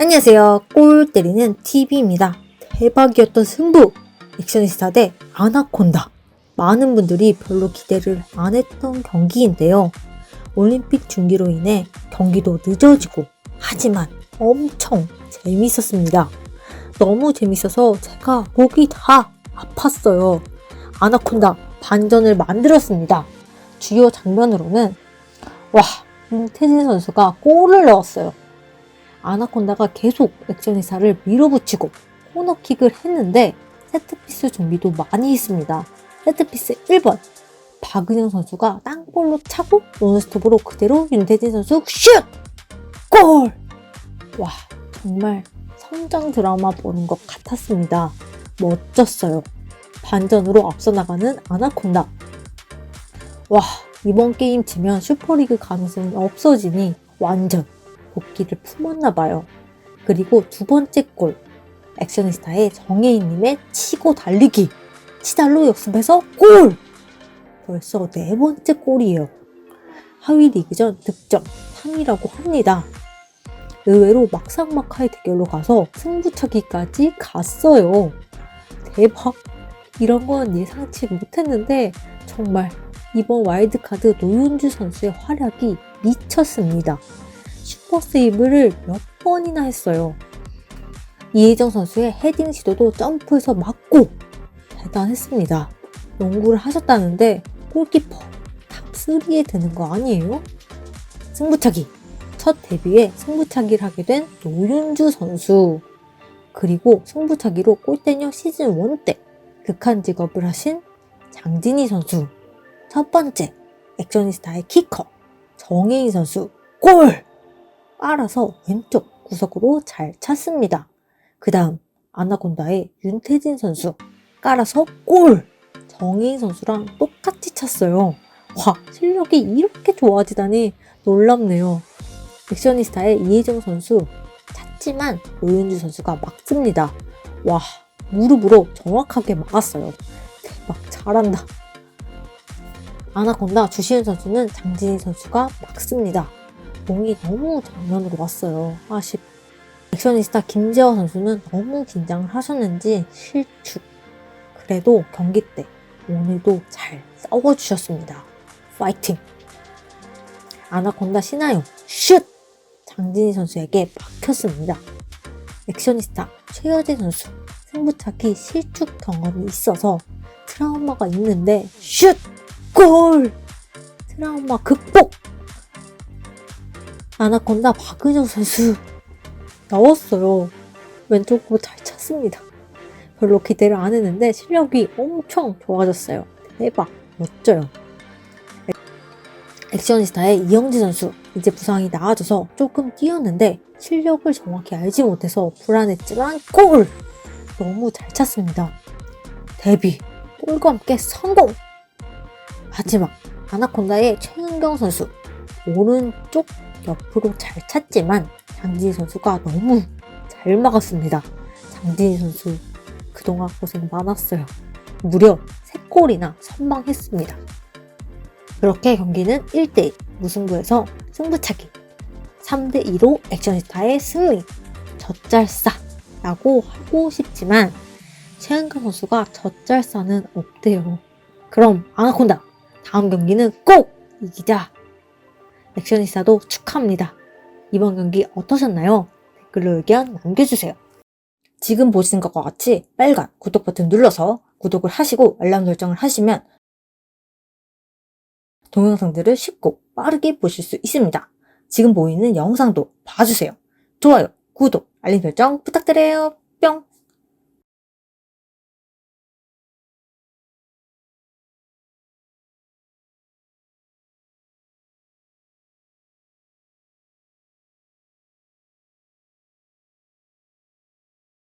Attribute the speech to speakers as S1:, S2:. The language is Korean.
S1: 안녕하세요. 골 때리는 TV입니다. 대박이었던 승부! 액션이스타 대 아나콘다. 많은 분들이 별로 기대를 안 했던 경기인데요. 올림픽 중기로 인해 경기도 늦어지고, 하지만 엄청 재밌었습니다. 너무 재밌어서 제가 목이 다 아팠어요. 아나콘다 반전을 만들었습니다. 주요 장면으로는, 와, 윤태진 선수가 골을 넣었어요. 아나콘다가 계속 액션이사를 밀어붙이고 코너킥을 했는데 세트피스 준비도 많이 했습니다. 세트피스 1번 박은영 선수가 땅볼로 차고 논스톱으로 그대로 윤태진 선수 슛! 골! 와 정말 성장 드라마 보는 것 같았습니다. 멋졌어요. 반전으로 앞서 나가는 아나콘다. 와 이번 게임 지면 슈퍼리그 가능성이 없어지니 완전 복귀를 품었나 봐요. 그리고 두 번째 골. 액션이스타의 정혜인님의 치고 달리기. 치달로 역습해서 골! 벌써 네 번째 골이에요. 하위 리그전 득점 3위라고 합니다. 의외로 막상막하의 대결로 가서 승부차기까지 갔어요. 대박! 이런 건 예상치 못했는데 정말 이번 와일드카드 노윤주 선수의 활약이 미쳤습니다. 슈퍼 세이브를 몇 번이나 했어요. 이혜정 선수의 헤딩 시도도 점프해서 맞고 대단했습니다. 농구를 하셨다는데 골키퍼 탑3에 드는 거 아니에요? 승부차기. 첫 데뷔에 승부차기를 하게 된 노윤주 선수. 그리고 승부차기로 골대녀 시즌 1 때 극한 직업을 하신 장진희 선수. 첫 번째 액션이스타의 키커 정혜인 선수 골! 알아서 왼쪽 구석으로 잘 찼습니다. 그 다음 아나콘다의 윤태진 선수 깔아서 골! 정혜인 선수랑 똑같이 찼어요. 와 실력이 이렇게 좋아지다니 놀랍네요. 액션이스타의 이혜정 선수 찼지만 노윤주 선수가 막습니다. 와 무릎으로 정확하게 막았어요. 대박 잘한다. 아나콘다 주시은 선수는 장진희 선수가 막습니다. 공이 너무 정면으로 왔어요. 아쉽. 액션이스타 김재화 선수는 너무 긴장을 하셨는지 실축. 그래도 경기 때 오늘도 잘 싸워주셨습니다. 파이팅! 아나콘다 신하영 슛! 장진희 선수에게 막혔습니다. 액션이스타 최여재 선수 승부차기 실축 경험이 있어서 트라우마가 있는데 슛! 골! 트라우마 극복! 아나콘다 박은영 선수 나왔어요. 왼쪽으로 잘 찼습니다. 별로 기대를 안 했는데 실력이 엄청 좋아졌어요. 대박 멋져요. 액션이스타의 이영지 선수 이제 부상이 나아져서 조금 뛰었는데 실력을 정확히 알지 못해서 불안했지만 골! 너무 잘 찼습니다. 데뷔 골과 함께 성공! 하지만 아나콘다의 최은경 선수 오른쪽 옆으로 잘 찼지만 장진희 선수가 너무 잘 막았습니다. 장진희 선수 그동안 고생 많았어요. 무려 3골이나 선방했습니다. 그렇게 경기는 1대1 무승부에서 승부차기 3대2로 액션스타의 승리 젖잘싸라고 하고 싶지만 최은경 선수가 젖잘싸는 없대요. 그럼 아나콘다 다음 경기는 꼭 이기자 액션이스타도 축하합니다. 이번 경기 어떠셨나요? 댓글로 의견 남겨주세요. 지금 보시는 것과 같이 빨간 구독 버튼 눌러서 구독을 하시고 알람 설정을 하시면 동영상들을 쉽고 빠르게 보실 수 있습니다. 지금 보이는 영상도 봐주세요. 좋아요, 구독, 알림 설정 부탁드려요. 뿅!